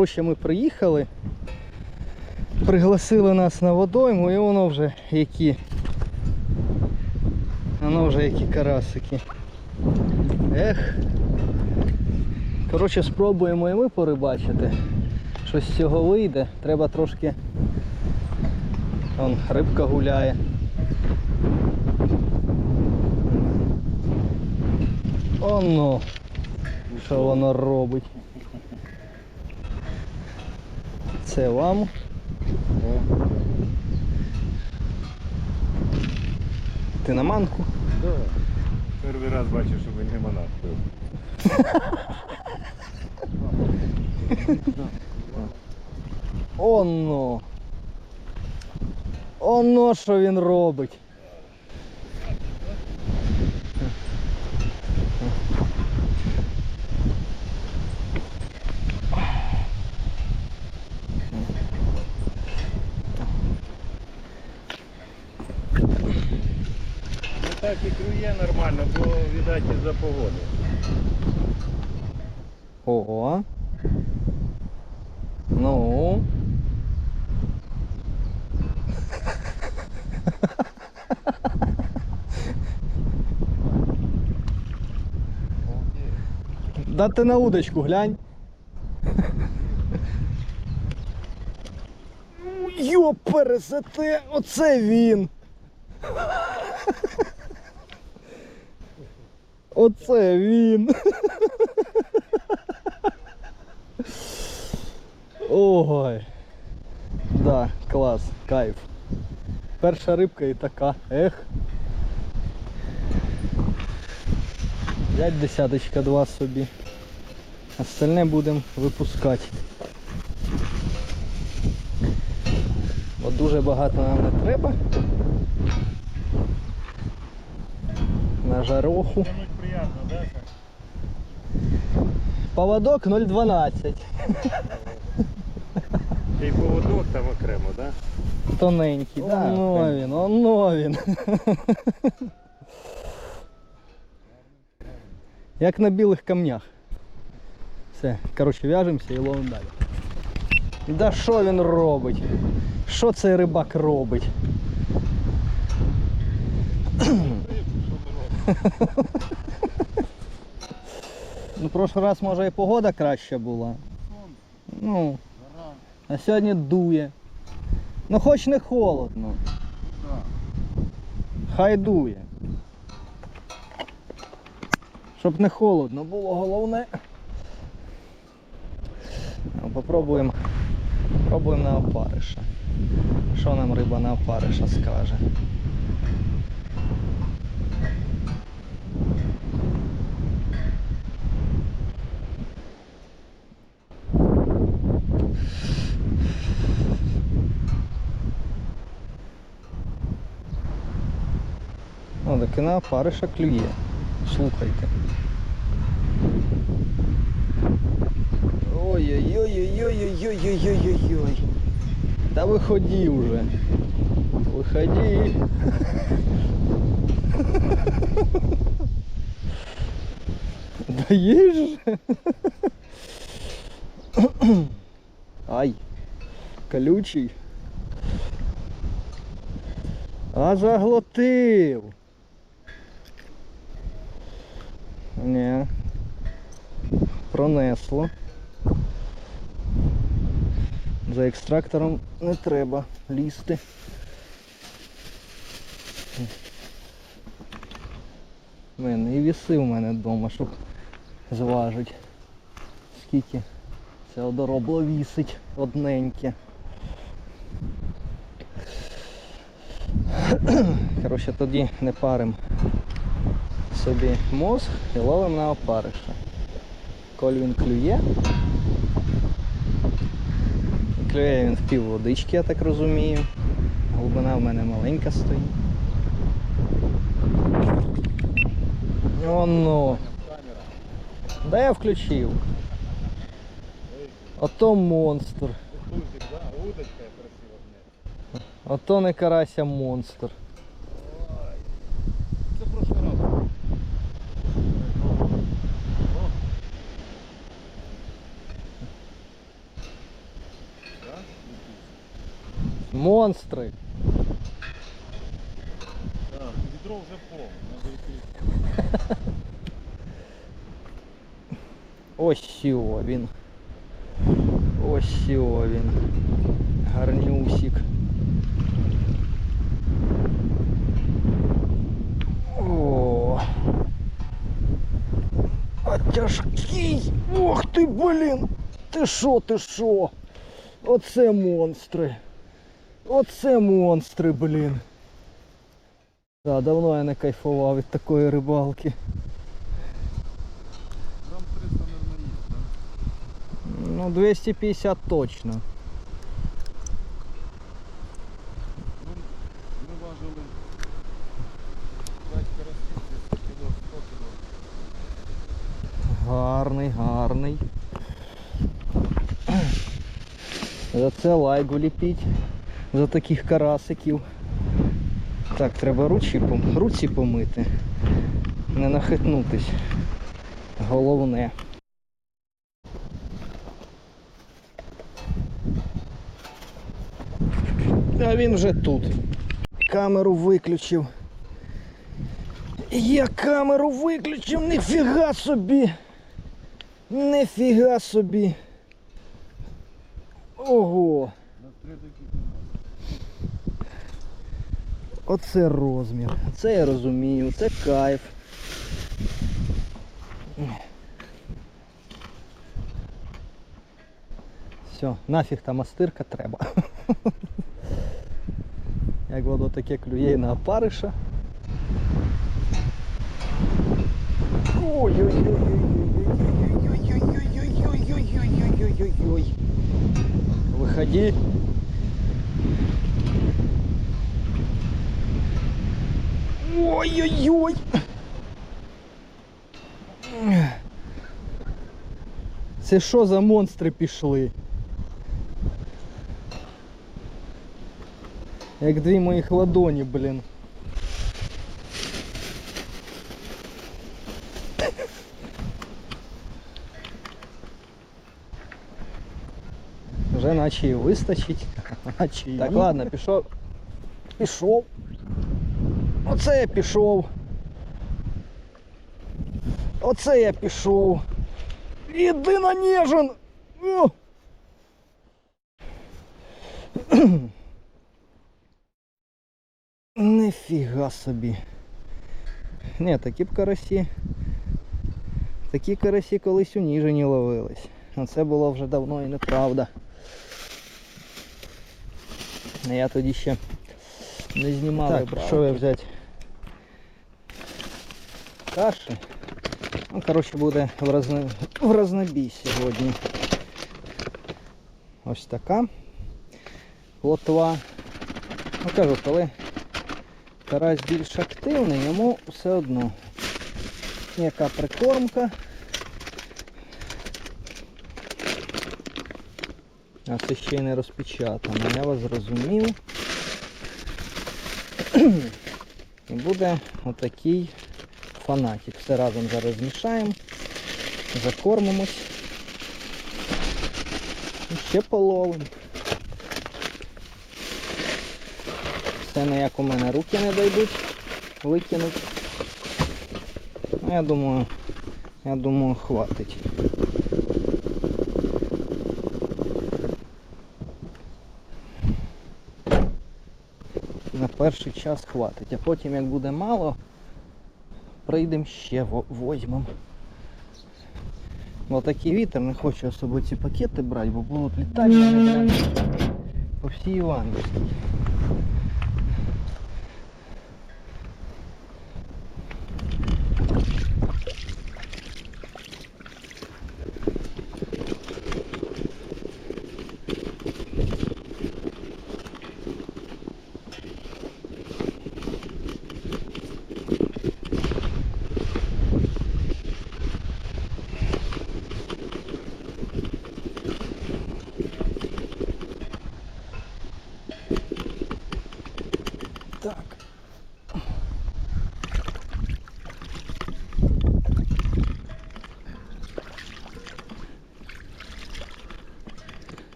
коротше, ми приїхали, пригласили нас на водойму і воно вже які. Воно вже які карасики. Ех. Коротше, спробуємо і ми порибачити. Щось з цього вийде. Треба трошки. Вон рибка гуляє. Оно. Що воно робить? Це вам. Ти на манку? Перший раз бачу, що ви не монах пив. Оно. Оно що він робить. Ну так і клює бо віддать із-за погоди. Ого. Ну. Да ти на удочку глянь. Йо, пересете, оце він. Оце він. Ой. Да, клас, кайф. Перша рибка і така. Ех. Взять десяточка два собі. Остальне будемо випускати. Бо дуже багато нам не треба. На жароху. Поводок 0,12. Та й поводок там окремо, да? Тоненький, да? Да. Оно він, оно він. Як на білих камнях. Все, коротше, в'яжемося і ловимо далі. Да що він робить? Що цей рибак робить? Ну, прошлий раз може і погода краща була. Ну, а сьогодні дує. Ну хоч не холодно. Хай дує. Щоб не холодно було головне. Ну, Попробуємо. Попробуємо на опариша. Що нам риба на опариша скаже? О, так і на опариша клює. Слухайте. Ой-ой-ой-ой-ой-ой-ой-ой-ой-ой. Та виходи уже. Виходи. Да є ж. Ай. Колючий. А заглотив. Ні. Пронесло. За екстрактором не треба лізти. У мене і віси в мене вдома, щоб зважить. Скільки це одоробло вісить одненьке. Коротше, тоді не парим собі мозг і ловимо на опариша. Коль він клює. Клює він в пів водички, я так розумію. Глибина в мене маленька стоїть. Оно. Да я включив. Ото монстр. Ото не карася монстр. Це прошлий раз. Монстри. Так, відро вже повне, треба йти. Ось сьо він. Ось сьо він. Гарнюсик. О. А тяжкий. Ох ти, блін. Ти шо, ти шо? Оце монстри. Оце монстри, блін. Да, давно я не кайфував від такої рибалки. Грам 300, мабуть, є, так? Ну, 250 точно. Ну, ми важили 5 карасів, десь кіло 100 кіло. Гарний, гарний. За це лайк вліпіть. За таких карасиків. Так, треба пом- руці помити. Не нахитнутись. Головне. А він вже тут. Камеру виключив. Я камеру виключив, ніфіга собі. Ніфіга собі. Ого. Оце розмір. Це я розумію, це кайф. Все, нафіг та мастирка треба. Як воно таке клює на опариша. Ой-ой-ой-ой-ой-ой-ой-ой-ой-ой-ой-ой-ой-ой-ой-ой-ой. Выходи. Ой-ой-ой. Це що за монстри пішли? Як дві моїх ладоні, блін. Вже наче і вистачить. Наче і так, ні. ладно, пішов. Пішов. Оце я пішов. Оце я пішов. Іди на нежин. О! Нифіга собі. Ні, такі б карасі. Такі карасі колись у Ніжині ловились. А це було вже давно і неправда. А Я тоді ще не знімав. Так, рибалки. що я взяти? Каші. Ну, коротше, буде в, разно... в разнобій сьогодні. Ось така. Лотва. Ну кажу, коли карась більш активний, йому все одно. Яка прикормка. А це ще й не розпечатано, я вас зрозумів. І буде отакий фанатик. Все разом зараз змішаємо, закормимось. І ще половимо. Це не як у мене руки не дойдуть викинуть. Ну, я думаю, я думаю, хватить. На перший час хватить, а потім як буде мало, прийдемо ще во- возьмемо. Бо такий вітер, не хочу особо ці пакети брати, бо будуть літати по всій Іванівській.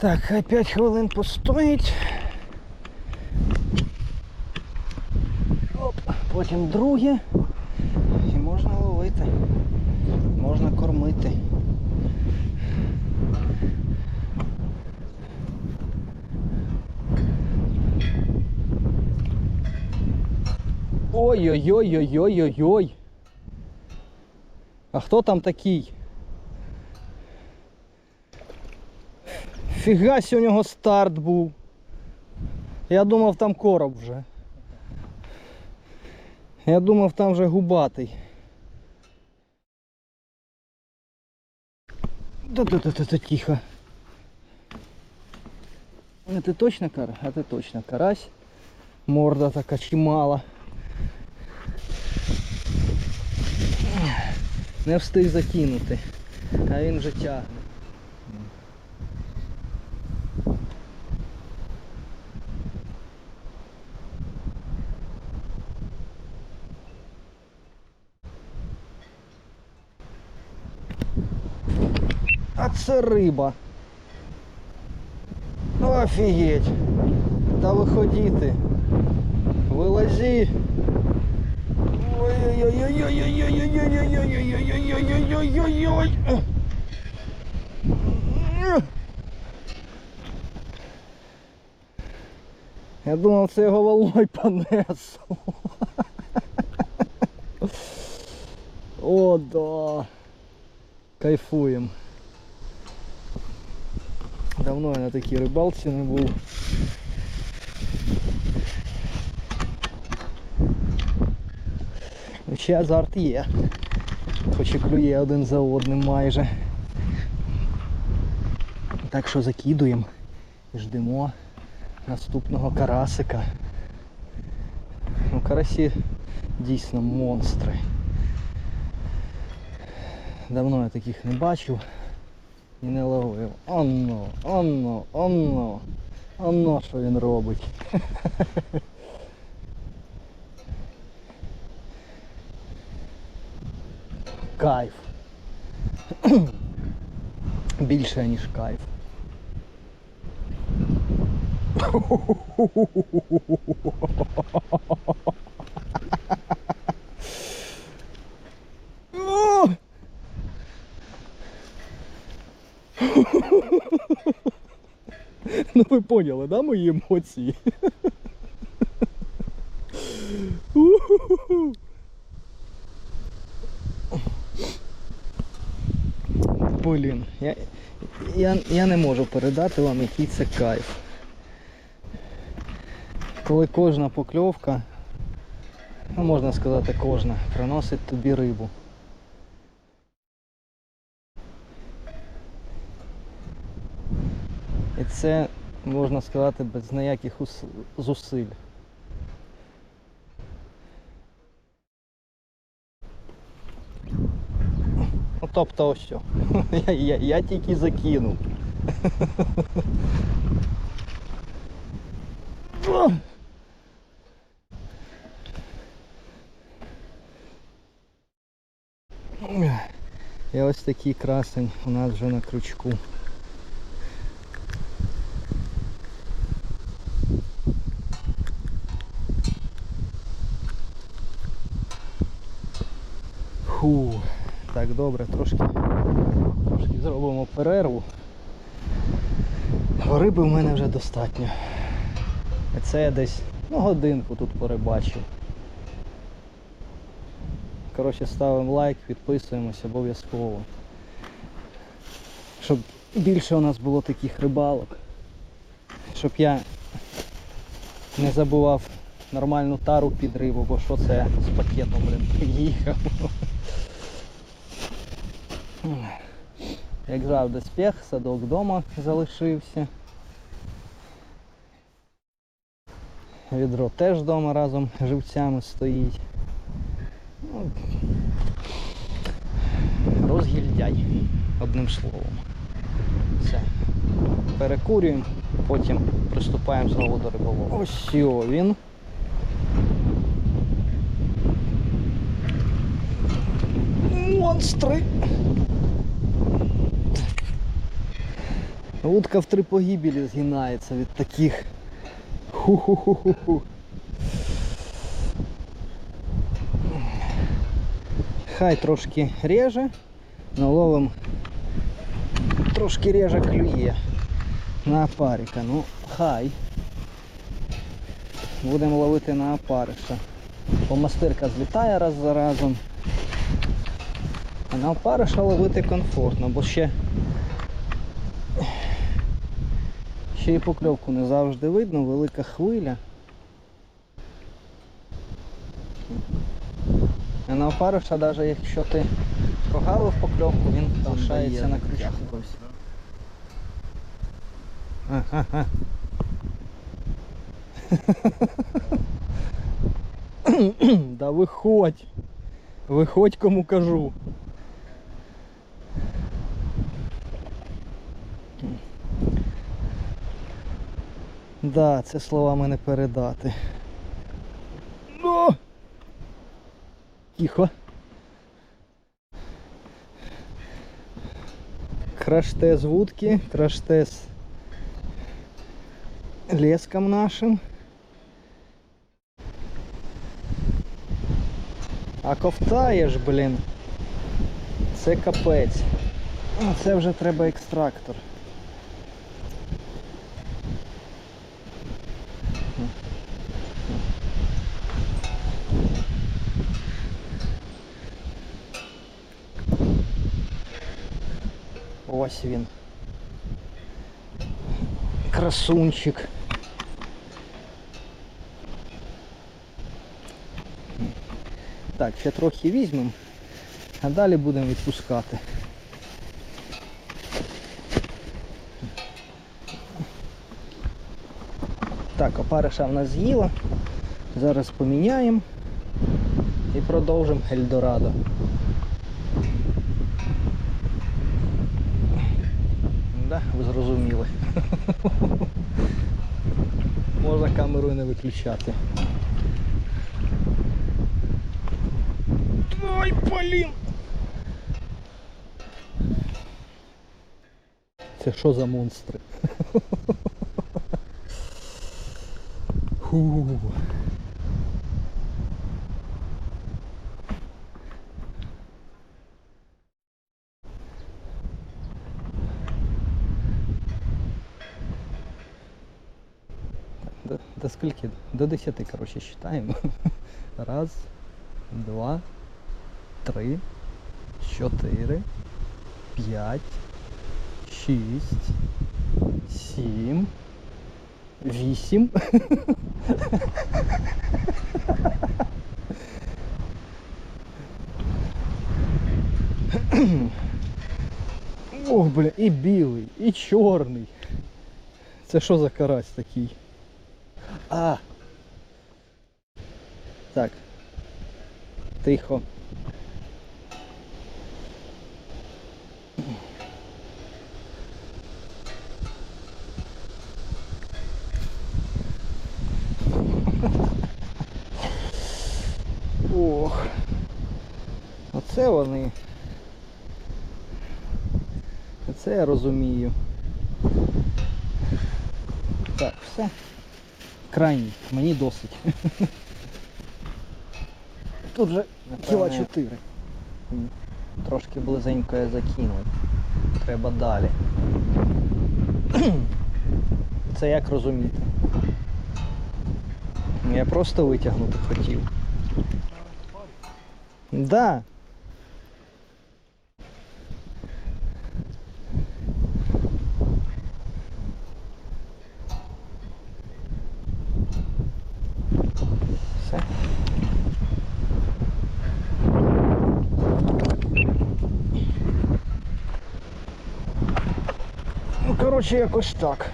Так, хай 5 хвилин постоїть. Оп, потім друге. І можна ловити. Можна кормити. Ой-ой-ой-ой-ой-ой-ой. А хто там такий? Фігась у нього старт був. Я думав там короб вже. Я думав там вже губатий. Да-да-да-да, тихо. Ти точно кара? А ти точно карась. Морда така чимала. Не встиг закинути. А він вже тягне. А це риба. Офігеть. Та виходіти. Вилазі. Ой-ой-ой-ой-ой-ой-ой-ой-ой-ой-ой-ой-ой-ой-ой-ой-ой-ой. Я думав, це його волной понес. О, да. Кайфуємо. Давно я на такій рибалці не був. Ще азарт є. Хоч і клює один за одним майже. Так що закидуємо і ждемо наступного карасика. Ну, карасі дійсно монстри. Давно я таких не бачив і не ловив. Онно, онно, онно. Онно, що він робить. Кайф. Більше, ніж кайф. О! Ну ви поняли, да, мої емоції? Блін, я, я, я не можу передати вам, який це кайф. Коли кожна покльовка, ну можна сказати кожна, приносить тобі рибу. І це, можна сказати, без ніяких ус- зусиль. Ну тобто ось що. Я, я, я тільки закинув. І ось такий красень у нас вже на крючку. Фу, так добре, трошки, трошки зробимо перерву. Риби в мене вже достатньо. Це я десь ну, годинку тут перебачив. Коротше, ставимо лайк, підписуємося обов'язково. Щоб більше у нас було таких рибалок. Щоб я не забував нормальну тару під рибу, бо що це з пакетом, блин, приїхав. Як завжди спех, садок вдома залишився. Відро теж вдома разом з живцями стоїть. Ну, розгільдяй, одним словом. Все. Перекурюємо, потім приступаємо знову до риболову. Ось його він. Монстри! Утка в три погибелі згинається від таких. Хай трошки реже, но ловим трошки реже клює на опарика. Ну, хай. Будемо ловити на опариша. Бо мастирка злітає раз за разом. А на опариша ловити комфортно, бо ще ще і покльовку не завжди видно, велика хвиля. А на опариша, навіть якщо ти прогавив покльовку, він залишається на крючку. Ага. Да виходь. Виходь, кому кажу. Да, це словами не передати. Ну! Тихо. Краш-тест вудки, краш-тест нашим. А ковтаєш, блін. Це капець. Це вже треба екстрактор. Ось він. Красунчик. Так, ще трохи візьмемо, а далі будемо відпускати. Так, опариша в нас з'їла. Зараз поміняємо і продовжимо Ельдорадо. Да, ви зрозуміли. Можна камеру і не виключати. Ой, блін! Це що за монстри? Ху. До, скольки? До 10, короче, считаем. Раз, два, три, чотири, п'ять, шість, сім, вісім. Ох, бля, і білий, і чорний. Це що за карась такий? А. Так. Тихо. Ох. Оце вони. Це я розумію. Так, все. Крайній, мені досить. Тут же кіла 4. Трошки близенько я закинув. Треба далі. Це як розуміти? Я просто витягнути хотів. Да. Все. Ну, коротше, якось так.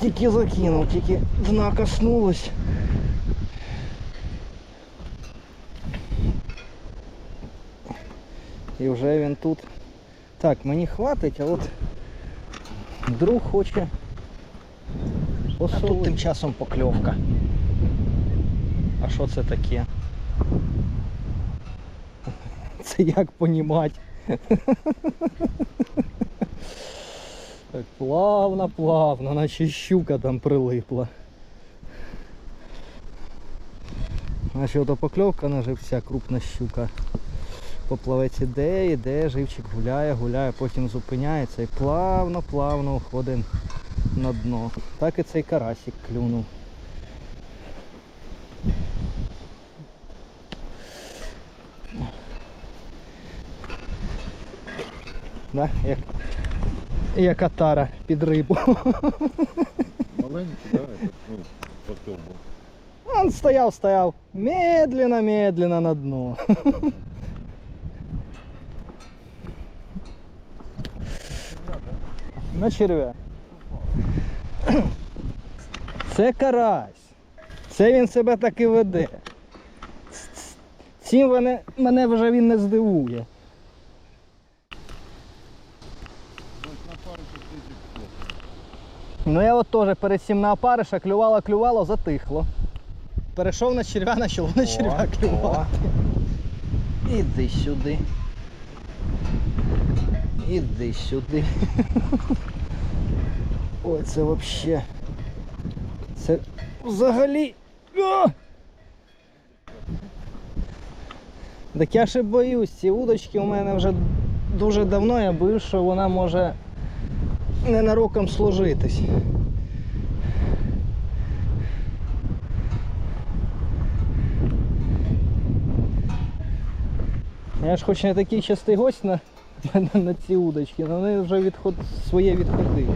Тільки закинув, тільки дна коснулась. І вже він тут. Так, мені хватить, а от друг хоче. А тут тим часом покльовка. А що це таке? Це як понімати? Так плавно, плавно, наче щука там прилипла. Наче ото покльовка на живця, крупна щука. Поплавець іде, іде, живчик гуляє, гуляє, потім зупиняється і плавно, плавно уходить на дно. Так і цей карасик клюнув. Да? Як, як атара під рибу. Маленький, этот, ну. Он стояв, стояв. Медленно, медленно на дно. На червя. Це карась. Це він себе так і веде. Цим мене, мене вже він не здивує. Ну я от теж перед цим на опариша клювало, клювало, затихло. Перейшов на червя, почало на червя клювати. Іди сюди. Іди сюди. Ой, це взагалі. Це взагалі. О! Так я ще боюсь, ці удочки у мене вже дуже давно, я боюсь, що вона може ненароком сложитись. Я ж хоч не такий частий гость на, на, на ці удочки, але вони вже відход, своє відходили.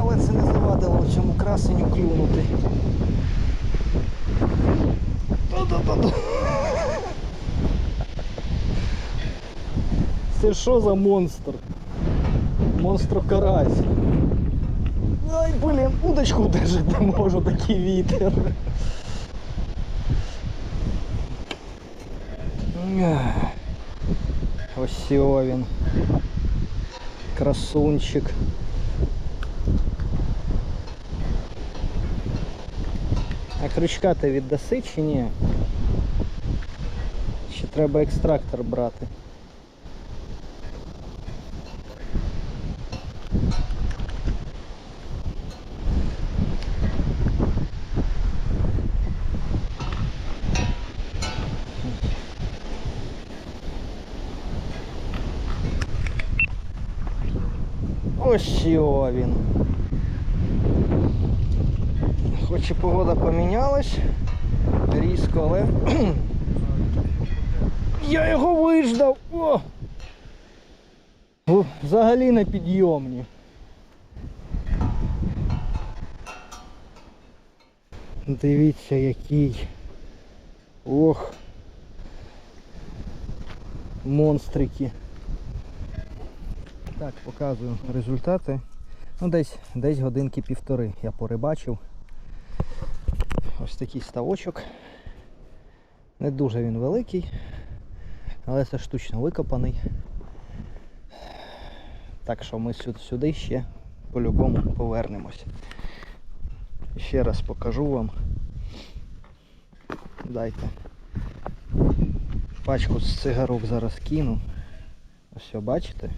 Але це не завадило цьому красеню клюнути. Та-та-та-та. Це що за монстр? Монстр карась. Ай, блін, удочку держати не можу, такий вітер. Ось він. Красунчик. А крючка ти віддаси чи ні? Ще треба екстрактор брати. Ось його він. Хоч і погода помінялась різко, але я його виждав. О! Взагалі на підйомні. Дивіться який. Ох. Монстрики. Так, показую результати. Ну, десь, десь годинки півтори я порибачив. Ось такий ставочок. Не дуже він великий, але це штучно викопаний. Так що ми сюди, ще по-любому повернемось. Ще раз покажу вам. Дайте. Пачку з цигарок зараз кину. Ось, бачите?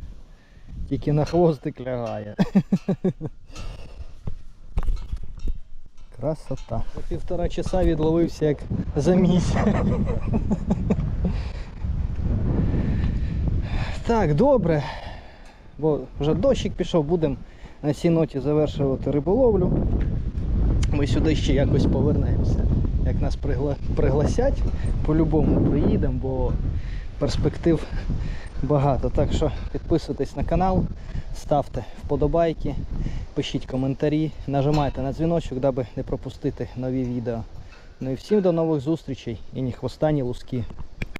Тільки на хвостик лягає. Красота. За півтора часа відловився як за місяць. Так, добре. Бо вже дощик пішов, будемо на цій ноті завершувати риболовлю. Ми сюди ще якось повернемося. Як нас пригла... пригласять, по-любому приїдемо, бо перспектив багато. Так що підписуйтесь на канал, ставте вподобайки, пишіть коментарі, нажимайте на дзвіночок, даби не пропустити нові відео. Ну і всім до нових зустрічей і ні хвоста, ні луски.